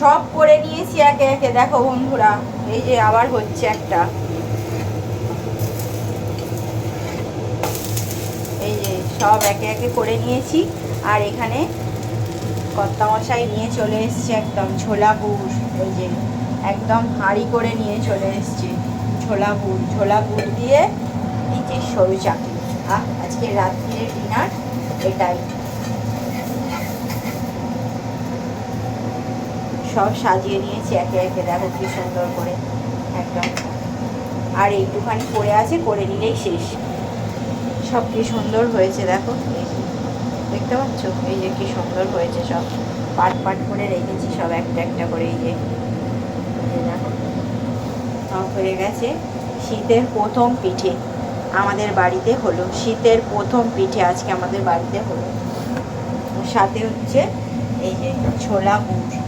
সব করে নিয়েছি একে একে। দেখো বন্ধুরা, এই যে আবার হচ্ছে একটা। এই যে সব একে একে করে নিয়েছি। আর এখানে কর্তামশাই নিয়ে চলে এসছে একদম ছোলা গুড় এই যে একদম হাঁড়ি করে নিয়ে চলে এসছে ছোলা গুড় ছোলা গুড় দিয়ে যে সরু চাকরি। আজকে রাত্রির ডিনার, এটাই। সব সাজিয়ে নিয়েছি, একে একে দেখো কি সুন্দর করে একদম। আর এইটুখানি পড়ে আছে করে নিলেই শেষ। সব কি সুন্দর হয়েছে, দেখো। দেখতে পাচ্ছ? এই যে কি সুন্দর হয়েছে সব। পাট পাট করে রেখেছি সব একটা একটা করে এই যে দেখো। সব হয়ে গেছে। শীতের প্রথম পিঠে আমাদের বাড়িতে হলো। শীতের প্রথম পিঠে আজকে আমাদের বাড়িতে হলো। সাথে হচ্ছে এই যে ছোলা গুড়।